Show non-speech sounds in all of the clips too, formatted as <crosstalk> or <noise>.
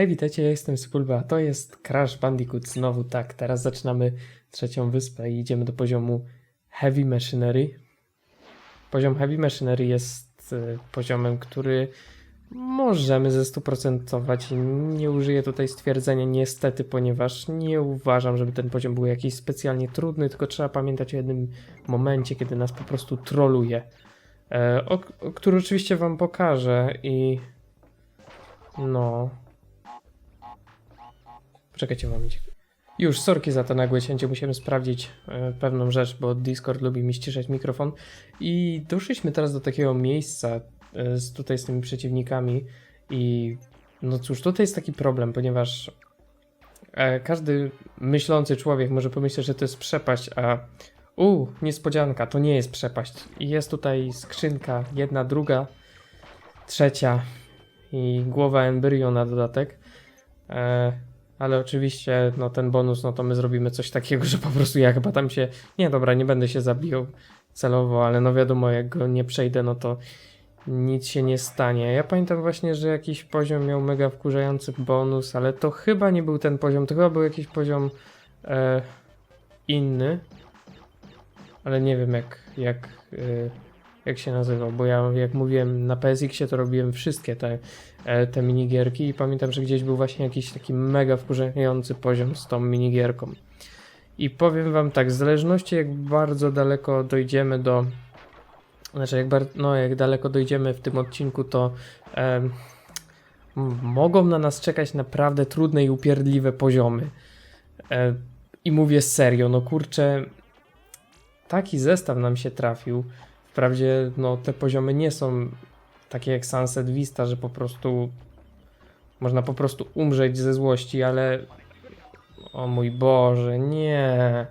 Hej, witajcie, ja jestem Spulba, a to jest Crash Bandicoot znowu tak. Teraz zaczynamy trzecią wyspę i idziemy do poziomu Heavy Machinery. Poziom Heavy Machinery jest y, poziomem, który możemy ze 100% i nie użyję tutaj stwierdzenia niestety, ponieważ nie uważam, żeby ten poziom był jakiś specjalnie trudny, tylko trzeba pamiętać o jednym momencie, kiedy nas po prostu troluje. E, o, o, który oczywiście wam pokażę i no. Poczekajcie momencik. Już, sorki za to nagłe cięcie, musimy sprawdzić e, pewną rzecz, bo Discord lubi mi ściszać mikrofon. I doszliśmy teraz do takiego miejsca e, z, tutaj z tymi przeciwnikami i no cóż, tutaj jest taki problem, ponieważ e, każdy myślący człowiek może pomyśleć, że to jest przepaść, a u, niespodzianka, to nie jest przepaść. I jest tutaj skrzynka, jedna, druga, trzecia i głowa embryo na dodatek. Ale oczywiście, no ten bonus, no to my zrobimy coś takiego, że po prostu ja chyba tam się. Nie, dobra, nie będę się zabijał celowo, ale no wiadomo, jak go nie przejdę, no to nic się nie stanie. Ja pamiętam właśnie, że jakiś poziom miał mega wkurzający bonus, ale to chyba nie był ten poziom, to chyba był jakiś poziom e, inny. Ale nie wiem jak, jak, e, jak się nazywał, bo ja jak mówiłem na PSX-ie to robiłem wszystkie te, e, te minigierki i pamiętam, że gdzieś był właśnie jakiś taki mega wkurzający poziom z tą minigierką. I powiem wam tak, w zależności jak bardzo daleko dojdziemy do znaczy jak, bar- no, jak daleko dojdziemy w tym odcinku, to m- mogą na nas czekać naprawdę trudne i upierdliwe poziomy. E, I mówię serio, no kurczę, taki zestaw nam się trafił. Wprawdzie no, te poziomy nie są takie jak Sunset Vista, że po prostu można po prostu umrzeć ze złości, ale o mój Boże, nie.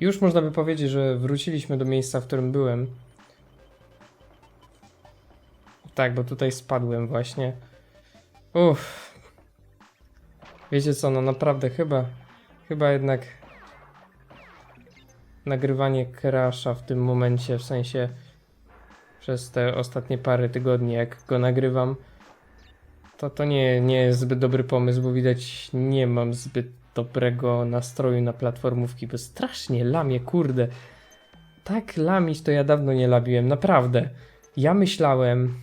Już można by powiedzieć, że wróciliśmy do miejsca, w którym byłem. Tak, bo tutaj spadłem właśnie. Uff. Wiecie co, no naprawdę chyba, chyba jednak nagrywanie Crasha w tym momencie, w sensie przez te ostatnie parę tygodni, jak go nagrywam, to to nie, nie jest zbyt dobry pomysł, bo widać nie mam zbyt dobrego nastroju na platformówki, bo strasznie lamię, kurde. Tak lamić to ja dawno nie labiłem, naprawdę. Ja myślałem,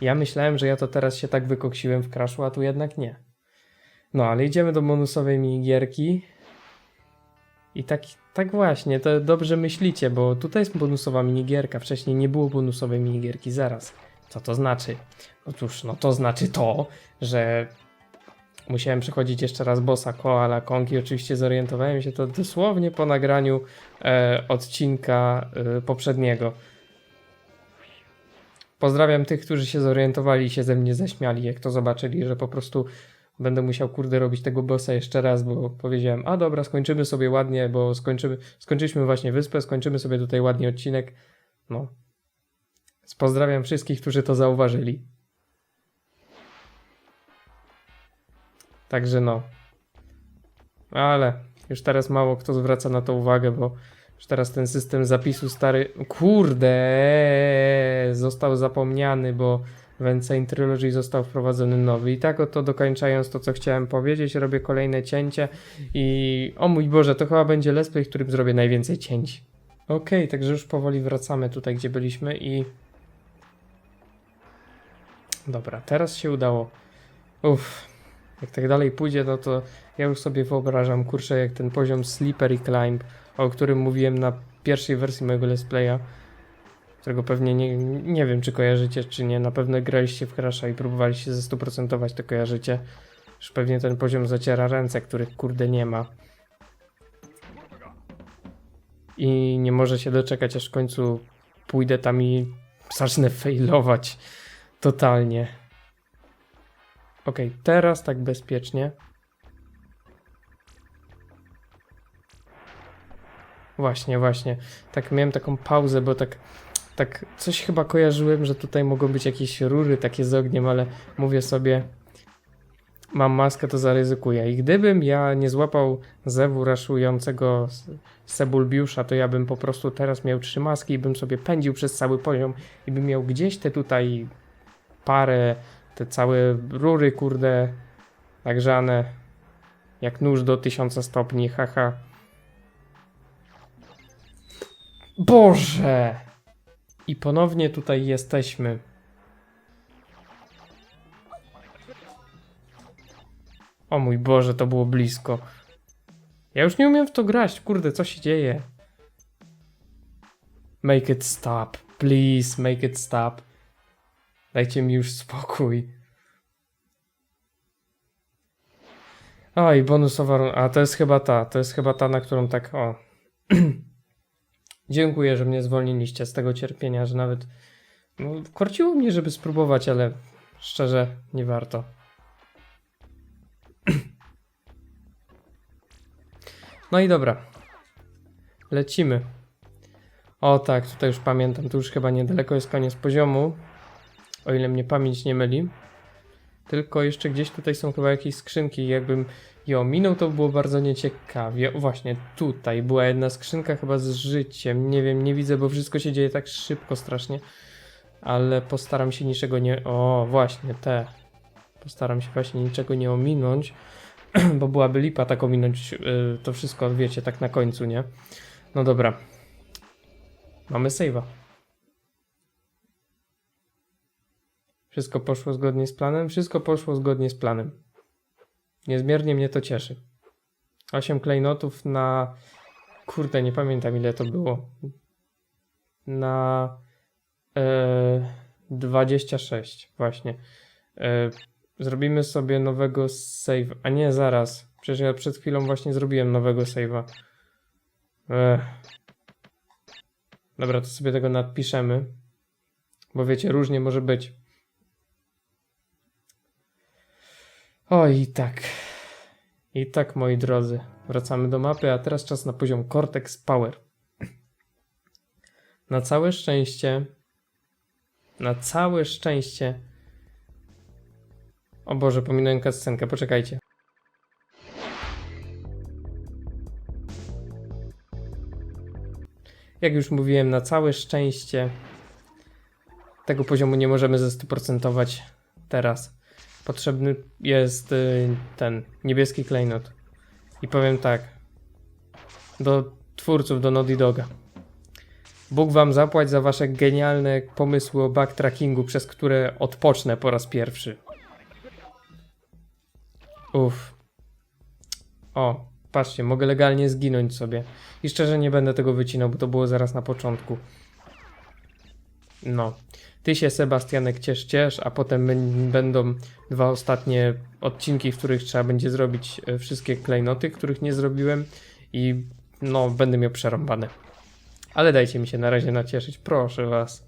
ja myślałem, że ja to teraz się tak wykoksiłem w Crashu, a tu jednak nie. No, ale idziemy do bonusowej minigierki. I tak, tak właśnie, to dobrze myślicie, bo tutaj jest bonusowa minigierka. Wcześniej nie było bonusowej minigierki, zaraz. Co to znaczy? Otóż, no to znaczy to, że musiałem przechodzić jeszcze raz bossa Koala Kong i oczywiście zorientowałem się to dosłownie po nagraniu e, odcinka e, poprzedniego. Pozdrawiam tych, którzy się zorientowali i się ze mnie zaśmiali, jak to zobaczyli, że po prostu będę musiał kurde robić tego bossa jeszcze raz, bo powiedziałem, a dobra, skończymy sobie ładnie, bo skończymy, skończyliśmy właśnie wyspę, skończymy sobie tutaj ładnie odcinek. No. Pozdrawiam wszystkich, którzy to zauważyli. Także no. Ale już teraz mało kto zwraca na to uwagę, bo już teraz ten system zapisu stary. Kurde! Został zapomniany, bo w Insane Trilogy został wprowadzony nowy. I tak oto dokończając to, co chciałem powiedzieć, robię kolejne cięcie i o mój Boże, to chyba będzie let's play, w którym zrobię najwięcej cięć. Okej, także już powoli wracamy tutaj, gdzie byliśmy i... Dobra, teraz się udało. Uff, jak tak dalej pójdzie, no to ja już sobie wyobrażam, kurczę, jak ten poziom Slippery Climb, o którym mówiłem na pierwszej wersji mojego let's playa, którego pewnie nie, nie wiem, czy kojarzycie, czy nie. Na pewno graliście w Crasha i próbowaliście ze 100% to kojarzycie. Już pewnie ten poziom zaciera ręce, których kurde nie ma. I nie może się doczekać, aż w końcu pójdę tam i zacznę failować. Totalnie. Ok, teraz tak bezpiecznie. Właśnie, właśnie. Tak miałem taką pauzę, bo tak tak coś chyba kojarzyłem, że tutaj mogą być jakieś rury takie z ogniem, ale mówię sobie, mam maskę, to zaryzykuję. I gdybym ja nie złapał zewu raszującego Sebulbiusza, to ja bym po prostu teraz miał trzy maski i bym sobie pędził przez cały poziom i bym miał gdzieś te tutaj parę te całe rury, kurde, nagrzane. Jak nóż do 1000 stopni, haha. Boże! I ponownie tutaj jesteśmy. O mój Boże, to było blisko. Ja już nie umiem w to grać, kurde, co się dzieje? Make it stop. Please, make it stop. Dajcie mi już spokój. Oj, bonusowa. A to jest chyba ta, to jest chyba ta, na którą tak, o. <clears throat> Dziękuję, że mnie zwolniliście z tego cierpienia, że nawet no, korciło mnie, żeby spróbować, ale szczerze nie warto. <clears throat> No i dobra. Lecimy. O tak, tutaj już pamiętam, tu już chyba niedaleko jest koniec poziomu. O ile mnie pamięć nie myli. Tylko jeszcze gdzieś tutaj są chyba jakieś skrzynki. Jakbym je ominął, to było bardzo nieciekawie. Właśnie, tutaj była jedna skrzynka chyba z życiem. Nie wiem, nie widzę, bo wszystko się dzieje tak szybko strasznie. Ale postaram się niczego nie... O, właśnie, te. Postaram się właśnie niczego nie ominąć. <clears throat> bo byłaby lipa tak ominąć yy, to wszystko, wiecie, tak na końcu, nie? No dobra. Mamy save'a. Wszystko poszło zgodnie z planem? Wszystko poszło zgodnie z planem. Niezmiernie mnie to cieszy. 8 klejnotów na... Kurde, nie pamiętam ile to było. Na... E, 26, właśnie. E, zrobimy sobie nowego save. A nie, zaraz. Przecież ja przed chwilą właśnie zrobiłem nowego save'a. Ech. Dobra, to sobie tego nadpiszemy. Bo wiecie, różnie może być. O i tak. I tak, moi drodzy. Wracamy do mapy, a teraz czas na poziom Cortex Power. Na całe szczęście. Na całe szczęście. O Boże, pominąłem scenkę, poczekajcie. Jak już mówiłem, na całe szczęście tego poziomu nie możemy ze 100% teraz. Potrzebny jest y, ten niebieski klejnot. I powiem tak. Do twórców, do Naughty Doga. Bóg wam zapłać za wasze genialne pomysły o backtrackingu, przez które odpocznę po raz pierwszy. Uff. O, patrzcie, mogę legalnie zginąć sobie. I szczerze nie będę tego wycinał, bo to było zaraz na początku. No. Ty się, Sebastianek, ciesz, ciesz, a potem bę- będą dwa ostatnie odcinki, w których trzeba będzie zrobić e, wszystkie klejnoty, których nie zrobiłem i no, będę miał przerąbane. Ale dajcie mi się na razie nacieszyć, proszę was.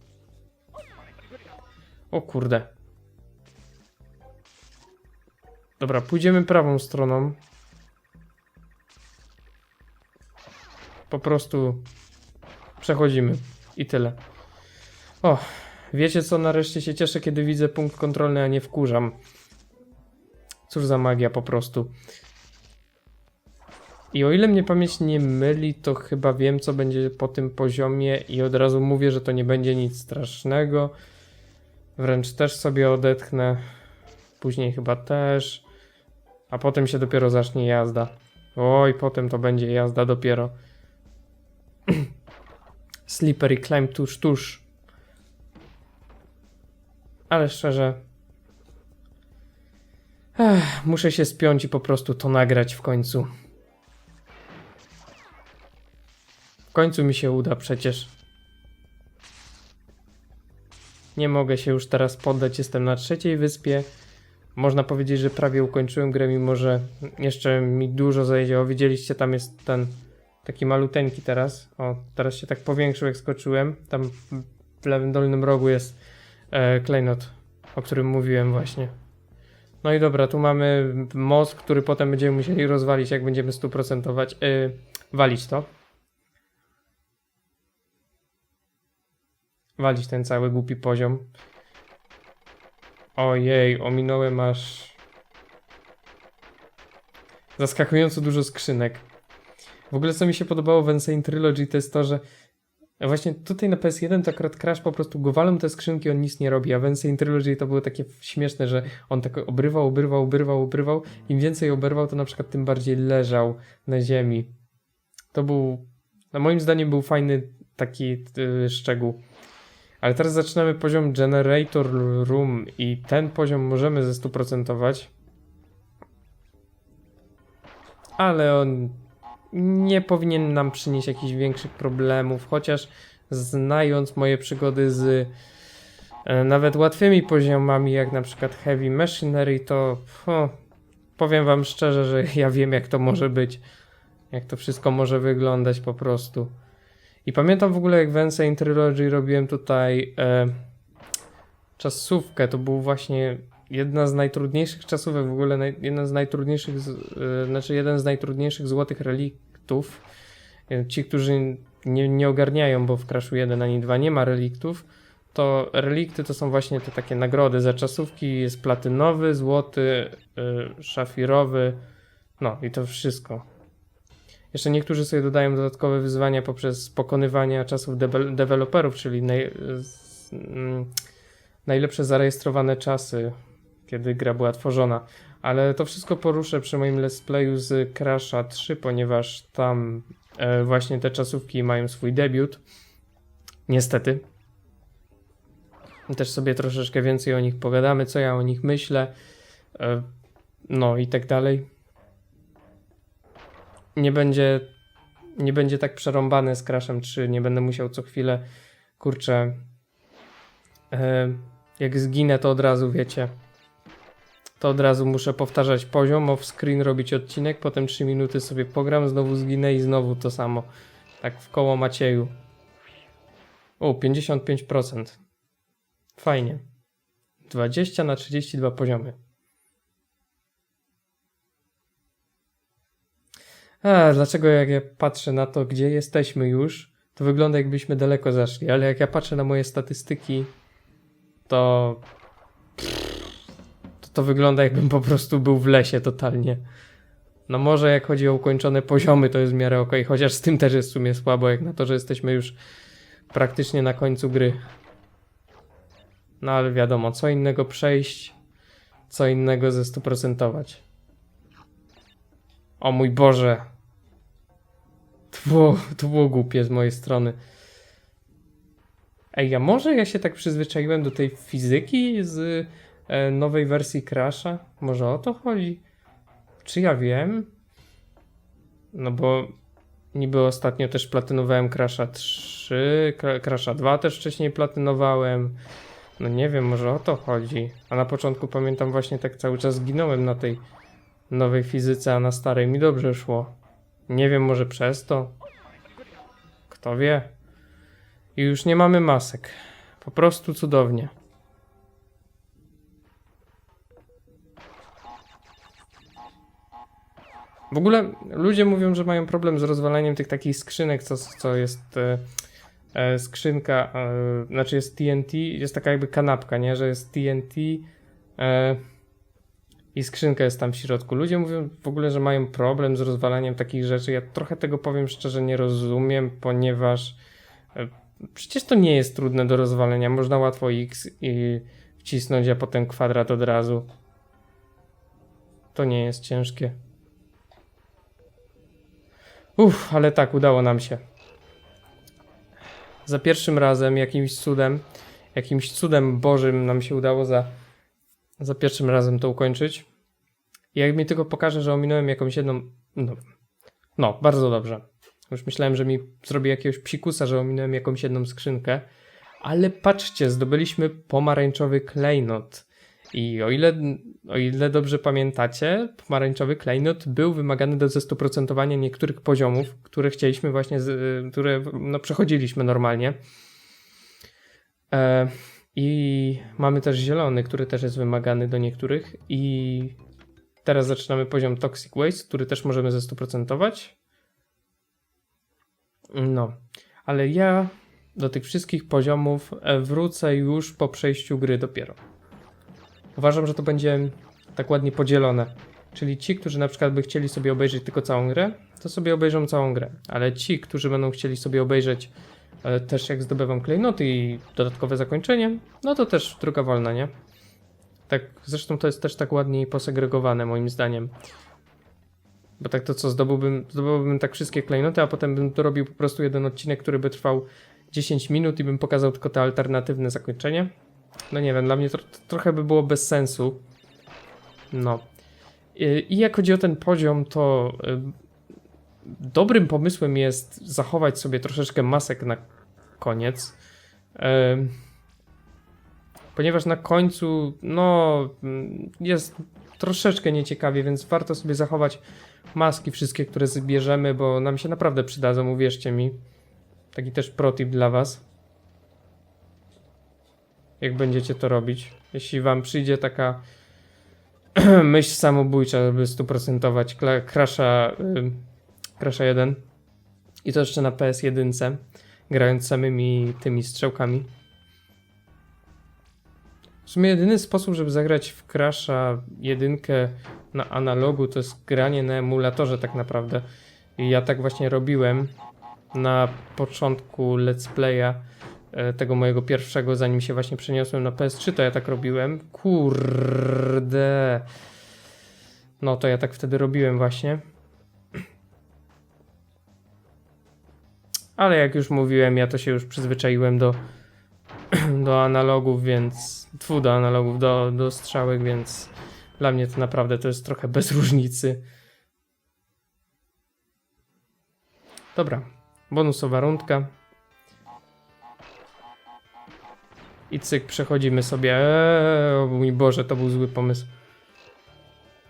O kurde. Dobra, pójdziemy prawą stroną. Po prostu przechodzimy i tyle. O, wiecie co, nareszcie się cieszę, kiedy widzę punkt kontrolny, a nie wkurzam. Cóż za magia po prostu. I o ile mnie pamięć nie myli, to chyba wiem, co będzie po tym poziomie i od razu mówię, że to nie będzie nic strasznego. Wręcz też sobie odetchnę. Później chyba też. A potem się dopiero zacznie jazda. Oj, potem to będzie jazda dopiero. <clears throat> Slippery climb tuż, tuż. Ale szczerze. Ech, muszę się spiąć i po prostu to nagrać w końcu. W końcu mi się uda przecież. Nie mogę się już teraz poddać. Jestem na trzeciej wyspie. Można powiedzieć, że prawie ukończyłem grę, mimo że jeszcze mi dużo zajdzie. O, widzieliście, tam jest ten taki maluteńki teraz. O, teraz się tak powiększył, jak skoczyłem. Tam w lewym dolnym rogu jest e, klejnot, o którym mówiłem właśnie. No i dobra, tu mamy most, który potem będziemy musieli rozwalić, jak będziemy stuprocentować. E, walić to. Walić ten cały głupi poziom. Ojej, ominąłem aż zaskakująco dużo skrzynek. W ogóle co mi się podobało w Insane Trilogy to jest to, że A Właśnie tutaj na PS1 to akurat Crash po prostu go walą te skrzynki, on nic nie robi, a w Insane Trilogy to było takie śmieszne, że on tak obrywał, obrywał, obrywał, obrywał. Im więcej oberwał, to na przykład tym bardziej leżał na ziemi. To był, no moim zdaniem był fajny taki y, szczegół. Ale teraz zaczynamy poziom Generator Room i ten poziom możemy ze 100%. Ale on nie powinien nam przynieść jakichś większych problemów, chociaż znając moje przygody z e, nawet łatwymi poziomami, jak na przykład Heavy Machinery, to powiem wam szczerze, że <laughs> ja wiem jak to może być, jak to wszystko może wyglądać po prostu. I pamiętam w ogóle jak w Insane Trilogy robiłem tutaj e, czasówkę, to był właśnie jedna z najtrudniejszych czasówek, w ogóle jedna z najtrudniejszych, e, znaczy jeden z najtrudniejszych złotych reliktów. E, Ci, którzy nie, nie ogarniają, bo w Crashu 1 ani 2 nie ma reliktów, to relikty to są właśnie te takie nagrody za czasówki. Jest platynowy, złoty, y, szafirowy, no i to wszystko. Jeszcze niektórzy sobie dodają dodatkowe wyzwania poprzez pokonywanie czasów debe- deweloperów, czyli naj, z, mm, najlepsze zarejestrowane czasy, kiedy gra była tworzona. Ale to wszystko poruszę przy moim let's playu z Crasha 3, ponieważ tam e, właśnie te czasówki mają swój debiut. Niestety. Też sobie troszeczkę więcej o nich pogadamy, co ja o nich myślę. e, No i tak dalej. Nie będzie, nie będzie tak przerąbane z Crashem 3, nie będę musiał co chwilę, kurczę, e, jak zginę to od razu wiecie, to od razu muszę powtarzać poziom, off screen robić odcinek, potem 3 minuty sobie pogram, znowu zginę i znowu to samo. Tak w koło Macieju. O, 55%. Fajnie. 20 na 32 poziomy. A, dlaczego jak ja patrzę na to, gdzie jesteśmy już, to wygląda jakbyśmy daleko zaszli, ale jak ja patrzę na moje statystyki, to to, to wygląda jakbym po prostu był w lesie totalnie. No może jak chodzi o ukończone poziomy, to jest w miarę ok, chociaż z tym też jest w sumie słabo, jak na to, że jesteśmy już praktycznie na końcu gry. No ale wiadomo, co innego przejść, co innego ze 100%. O mój Boże. To było, to było głupie z mojej strony. Ej, a może ja się tak przyzwyczaiłem do tej fizyki z nowej wersji Crasha? Może o to chodzi? Czy ja wiem? No bo niby ostatnio też platynowałem Crasha 3, Cra- Crasha 2 też wcześniej platynowałem. No nie wiem, może o to chodzi. A na początku pamiętam właśnie tak cały czas zginąłem na tej nowej fizyce, a na starej mi dobrze szło. Nie wiem, może przez to. Kto wie. I już nie mamy masek. Po prostu cudownie. W ogóle ludzie mówią, że mają problem z rozwalaniem tych takich skrzynek, co, co jest e, e, skrzynka, e, znaczy jest TNT, jest taka jakby kanapka, nie? Że jest TNT e, i skrzynka jest tam w środku. Ludzie mówią w ogóle, że mają problem z rozwalaniem takich rzeczy. Ja trochę tego powiem szczerze nie rozumiem, ponieważ e, przecież to nie jest trudne do rozwalenia. Można łatwo X i wcisnąć, a potem kwadrat od razu. To nie jest ciężkie. Uff, ale tak, udało nam się. Za pierwszym razem, jakimś cudem, jakimś cudem bożym nam się udało za, za pierwszym razem to ukończyć. I jak mi tylko pokaże, że ominąłem jakąś jedną. No, no, bardzo dobrze. Już myślałem, że mi zrobi jakiegoś psikusa, że ominąłem jakąś jedną skrzynkę. Ale patrzcie, zdobyliśmy pomarańczowy klejnot. I o ile, o ile dobrze pamiętacie, pomarańczowy klejnot był wymagany do zestoprocentowania niektórych poziomów, które chcieliśmy właśnie, z, które no, przechodziliśmy normalnie. E, I mamy też zielony, który też jest wymagany do niektórych. I teraz zaczynamy poziom Toxic Waste, który też możemy zestoprocentować. No, ale ja do tych wszystkich poziomów e, wrócę już po przejściu gry dopiero. Uważam, że to będzie tak ładnie podzielone. Czyli ci, którzy na przykład by chcieli sobie obejrzeć tylko całą grę, to sobie obejrzą całą grę. Ale ci, którzy będą chcieli sobie obejrzeć e, też jak zdobywam klejnoty i dodatkowe zakończenie, no to też droga wolna, nie? Tak, zresztą to jest też tak ładniej posegregowane moim zdaniem. Bo tak to co, zdobyłbym, zdobyłbym tak wszystkie klejnoty, a potem bym dorobił po prostu jeden odcinek, który by trwał 10 minut i bym pokazał tylko te alternatywne zakończenie. No nie wiem, dla mnie to, trochę by było bez sensu. No. I, jak chodzi o ten poziom, to y, dobrym pomysłem jest zachować sobie troszeczkę masek na koniec. Em, ponieważ na końcu, no, mm, jest troszeczkę nieciekawie, więc warto sobie zachować maski wszystkie, które zbierzemy, bo nam się naprawdę przydadzą, uwierzcie mi. Taki też protip dla was. Jak będziecie to robić. Jeśli wam przyjdzie taka <clears throat> myśl samobójcza, żeby stuprocentować Crasha, y, Crasha 1 i to jeszcze na PS1, grając samymi tymi strzałkami. W sumie jedyny sposób, żeby zagrać w Crasha jedynkę na analogu, to jest granie na emulatorze tak naprawdę. I ja tak właśnie robiłem na początku let's playa tego mojego pierwszego, zanim się właśnie przeniosłem na PS3, to ja tak robiłem. Kurde. No to ja tak wtedy robiłem właśnie. Ale jak już mówiłem, ja to się już przyzwyczaiłem do, <clears throat> do analogów, więc. Tfu, do analogów, do, do strzałek, więc dla mnie to naprawdę to jest trochę bez różnicy. Dobra, bonusowa rundka. I cyk, przechodzimy sobie. Eee, o mój Boże, to był zły pomysł.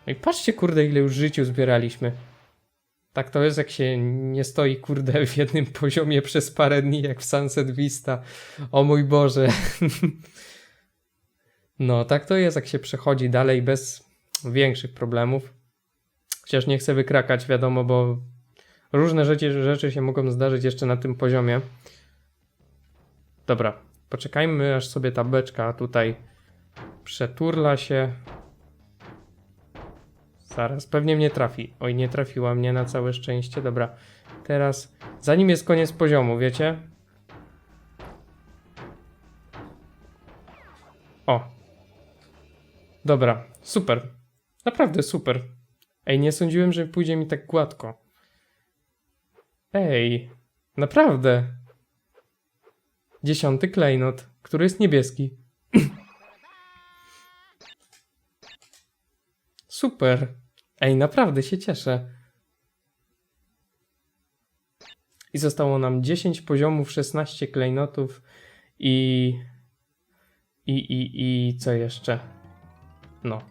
No i patrzcie, kurde, ile już życiu zbieraliśmy. Tak to jest, jak się nie stoi, kurde, w jednym <laughs> poziomie przez parę dni, jak w Sunset Vista. O mój Boże. <laughs> No, tak to jest, jak się przechodzi dalej bez większych problemów. Chociaż nie chcę wykrakać, wiadomo, bo różne rzeczy, rzeczy się mogą zdarzyć jeszcze na tym poziomie. Dobra, poczekajmy, aż sobie ta beczka tutaj przeturla się. Zaraz, pewnie mnie trafi. Oj, nie trafiła mnie na całe szczęście. Dobra, teraz, zanim jest koniec poziomu, wiecie? O. Dobra, super. Naprawdę super. Ej, nie sądziłem, że pójdzie mi tak gładko. Ej, naprawdę. Dziesiąty klejnot, który jest niebieski. Super. Ej, naprawdę się cieszę. I zostało nam 10 poziomów, 16 klejnotów i. I, i, i co jeszcze? No.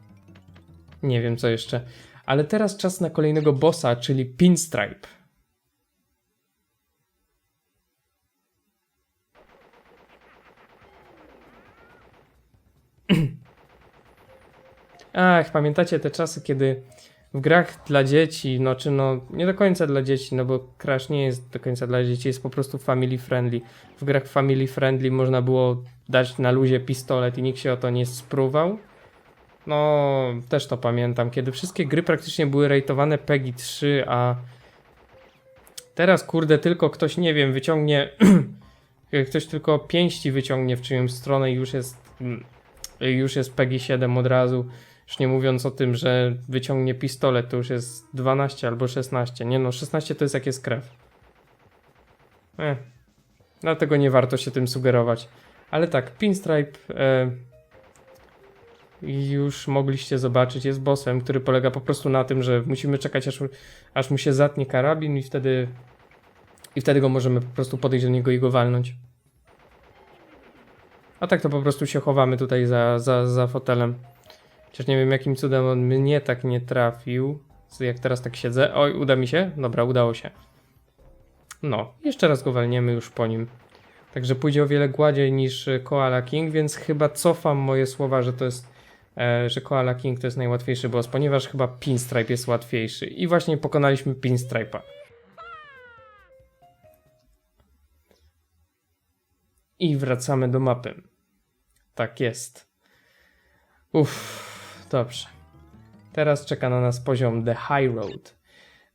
Nie wiem co jeszcze. Ale teraz czas na kolejnego bossa, czyli Pinstripe. Ach, pamiętacie te czasy, kiedy w grach dla dzieci, no czy no nie do końca dla dzieci, no bo Crash nie jest do końca dla dzieci, jest po prostu family friendly. W grach family friendly można było dać na luzie pistolet i nikt się o to nie spruwał. No, też to pamiętam, kiedy wszystkie gry praktycznie były rejtowane PEGI 3, a teraz kurde tylko ktoś, nie wiem, wyciągnie <clears throat> ktoś tylko pięści wyciągnie w czyjąś stronę i już jest mm, już jest PEGI 7 od razu. Już nie mówiąc o tym, że wyciągnie pistolet, to już jest 12 albo 16. Nie no, 16 to jest jak jest krew. Eh, dlatego nie warto się tym sugerować. Ale tak, Pinstripe e, już mogliście zobaczyć, jest bossem, który polega po prostu na tym, że musimy czekać aż, aż mu się zatnie karabin i wtedy i wtedy go możemy po prostu podejść do niego i go walnąć. A tak to po prostu się chowamy tutaj za, za, za fotelem. Chociaż nie wiem jakim cudem on mnie tak nie trafił. Jak teraz tak siedzę. Oj, uda mi się? Dobra, udało się. No, jeszcze raz go walniemy już po nim. Także pójdzie o wiele gładziej niż y, Koala King, więc chyba cofam moje słowa, że to jest, e, że Koala King to jest najłatwiejszy boss, ponieważ chyba Pinstripe jest łatwiejszy. I właśnie pokonaliśmy Pinstripe'a. I wracamy do mapy. Tak jest. Uff, dobrze. Teraz czeka na nas poziom The High Road.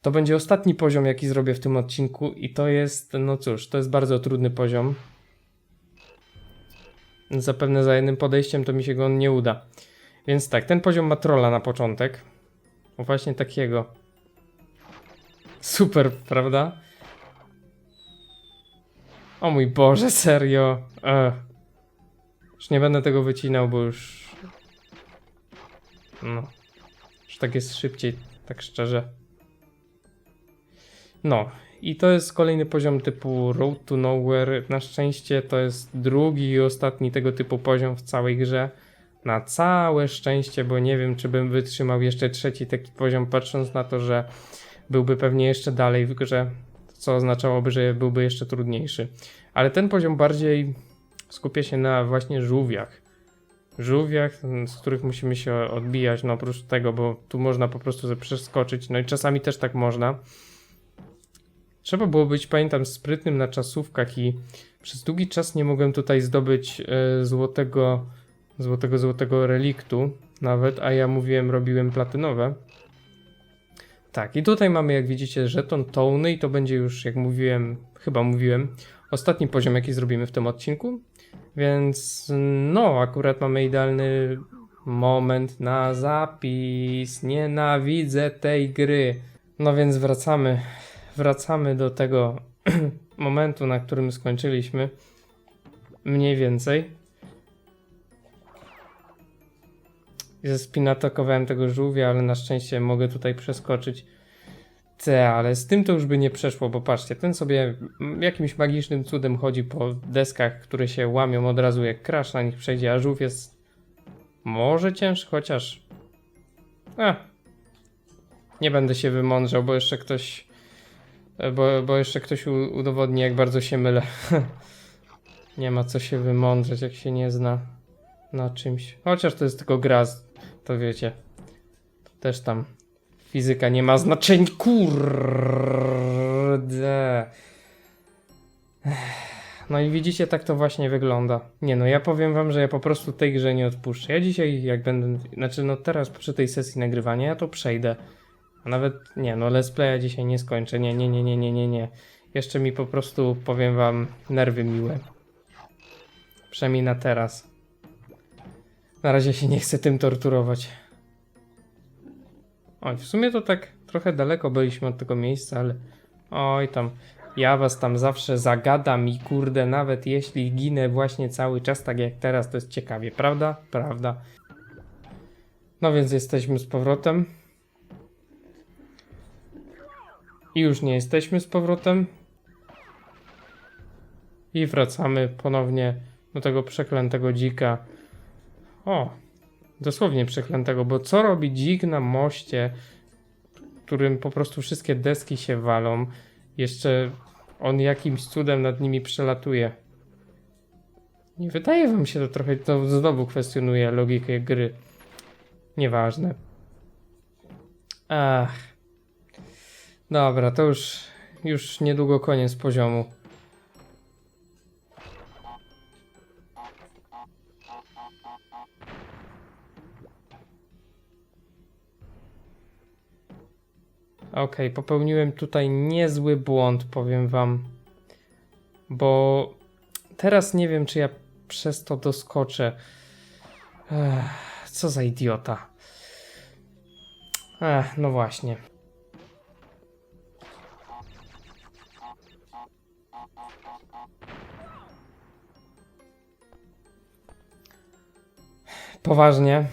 To będzie ostatni poziom, jaki zrobię w tym odcinku, i to jest, no cóż, to jest bardzo trudny poziom. Zapewne za jednym podejściem to mi się go nie uda. Więc tak, ten poziom ma trolla na początek. Właśnie takiego. Super, prawda? O mój Boże, serio. Ech. Już nie będę tego wycinał, bo już. No. Już tak jest szybciej, tak szczerze. No. I to jest kolejny poziom typu Road to Nowhere. Na szczęście to jest drugi i ostatni tego typu poziom w całej grze. Na całe szczęście, bo nie wiem, czy bym wytrzymał jeszcze trzeci taki poziom, patrząc na to, że byłby pewnie jeszcze dalej w grze, co oznaczałoby, że byłby jeszcze trudniejszy. Ale ten poziom bardziej skupia się na właśnie żółwiach. Żółwiach, z których musimy się odbijać, no oprócz tego, bo tu można po prostu przeskoczyć, no i czasami też tak można. Trzeba było być, pamiętam, sprytnym na czasówkach i przez długi czas nie mogłem tutaj zdobyć e, złotego, złotego, złotego reliktu nawet, a ja mówiłem, robiłem platynowe. Tak, i tutaj mamy, jak widzicie, żeton Tony i to będzie już, jak mówiłem, chyba mówiłem, ostatni poziom, jaki zrobimy w tym odcinku. Więc no, akurat mamy idealny moment na zapis. Nienawidzę tej gry. No więc wracamy. Wracamy do tego <clears throat> momentu, na którym skończyliśmy. Mniej więcej. Zespinatakowałem tego żółwia, ale na szczęście mogę tutaj przeskoczyć. Te, ale z tym to już by nie przeszło, bo patrzcie, ten sobie jakimś magicznym cudem chodzi po deskach, które się łamią od razu jak crash na nich przejdzie, a żółw jest może cięższy, chociaż a, nie będę się wymądrzał, bo jeszcze ktoś e, bo, bo jeszcze ktoś udowodni jak bardzo się mylę. <laughs> nie ma co się wymądrzeć, jak się nie zna na czymś. Chociaż to jest tylko gra, to wiecie. Też tam Fizyka nie ma znaczenia. Kurde. No i widzicie, tak to właśnie wygląda. Nie no, ja powiem wam, że ja po prostu tej grze nie odpuszczę. Ja dzisiaj, jak będę. Znaczy, no teraz przy tej sesji nagrywania, ja to przejdę. A nawet. Nie, no, let's playa dzisiaj nie skończę. Nie, nie, nie, nie, nie, nie, nie. Jeszcze mi po prostu, powiem wam, nerwy miłe. Przynajmniej na teraz. Na razie się nie chcę tym torturować. Oj, w sumie to tak trochę daleko byliśmy od tego miejsca, ale oj tam, ja was tam zawsze zagadam i kurde, nawet jeśli ginę właśnie cały czas tak jak teraz, to jest ciekawie, prawda? Prawda. No więc jesteśmy z powrotem. I już nie jesteśmy z powrotem. I wracamy ponownie do tego przeklętego dzika. O, dosłownie przeklętego, bo co robi dzik na moście, którym po prostu wszystkie deski się walą, jeszcze on jakimś cudem nad nimi przelatuje. Nie wydaje wam się to trochę, to znowu kwestionuje logikę gry. Nieważne. Ach. Dobra, to już, już niedługo koniec poziomu. Okej, popełniłem tutaj niezły błąd, powiem wam. Bo teraz nie wiem, czy ja przez to doskoczę. Ech, co za idiota. Ech, no właśnie. Poważnie.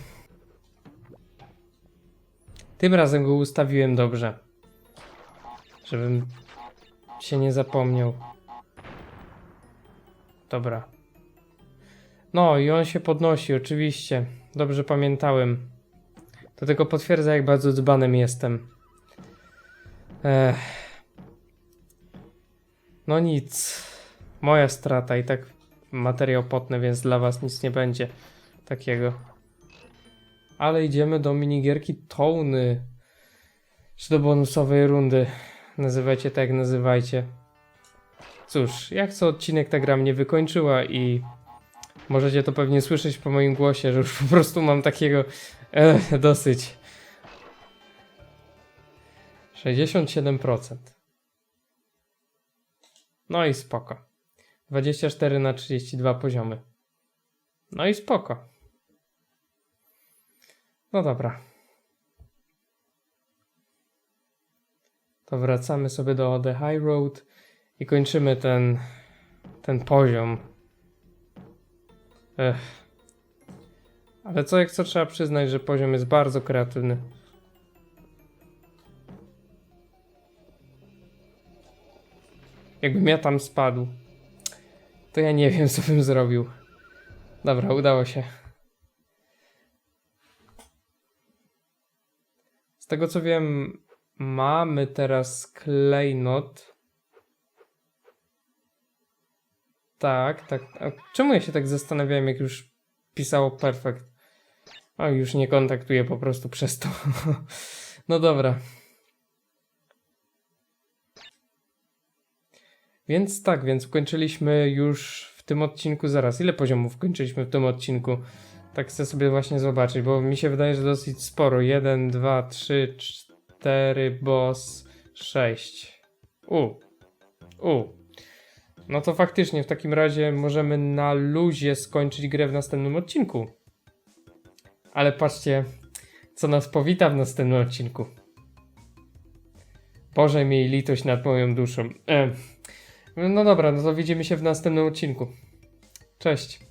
Tym razem go ustawiłem dobrze. Żebym się nie zapomniał. Dobra. No i on się podnosi, oczywiście. Dobrze pamiętałem. To tylko potwierdza, jak bardzo dzbanem jestem. Ech. No nic. Moja strata i tak materiał potnę, więc dla was nic nie będzie takiego. Ale idziemy do minigierki Tony. Czy do bonusowej rundy. Nazywajcie tak, jak nazywajcie. Cóż, jak co odcinek ta gra mnie wykończyła i możecie to pewnie słyszeć po moim głosie, że już po prostu mam takiego e, dosyć. 67%. No i spoko. 24 na 32 poziomy. No i spoko. No dobra. To wracamy sobie do The High Road i kończymy ten, ten poziom. Ech. Ale co jak co trzeba przyznać, że poziom jest bardzo kreatywny. Jakbym ja tam spadł, to ja nie wiem, <laughs> co bym zrobił. Dobra, udało się. Z tego co wiem, mamy teraz klejnot. Tak, tak. A czemu ja się tak zastanawiałem, jak już pisało perfect? A już nie kontaktuję po prostu przez to. <laughs> no dobra. Więc tak, więc ukończyliśmy już w tym odcinku zaraz. Ile poziomów kończyliśmy w tym odcinku? Tak chcę sobie właśnie zobaczyć, bo mi się wydaje, że dosyć sporo. 1, 2, 3, 4, boss, 6. U. U. No to faktycznie w takim razie możemy na luzie skończyć grę w następnym odcinku. Ale patrzcie, co nas powita w następnym odcinku. Boże miej litość nad moją duszą. E. No dobra, no to widzimy się w następnym odcinku. Cześć.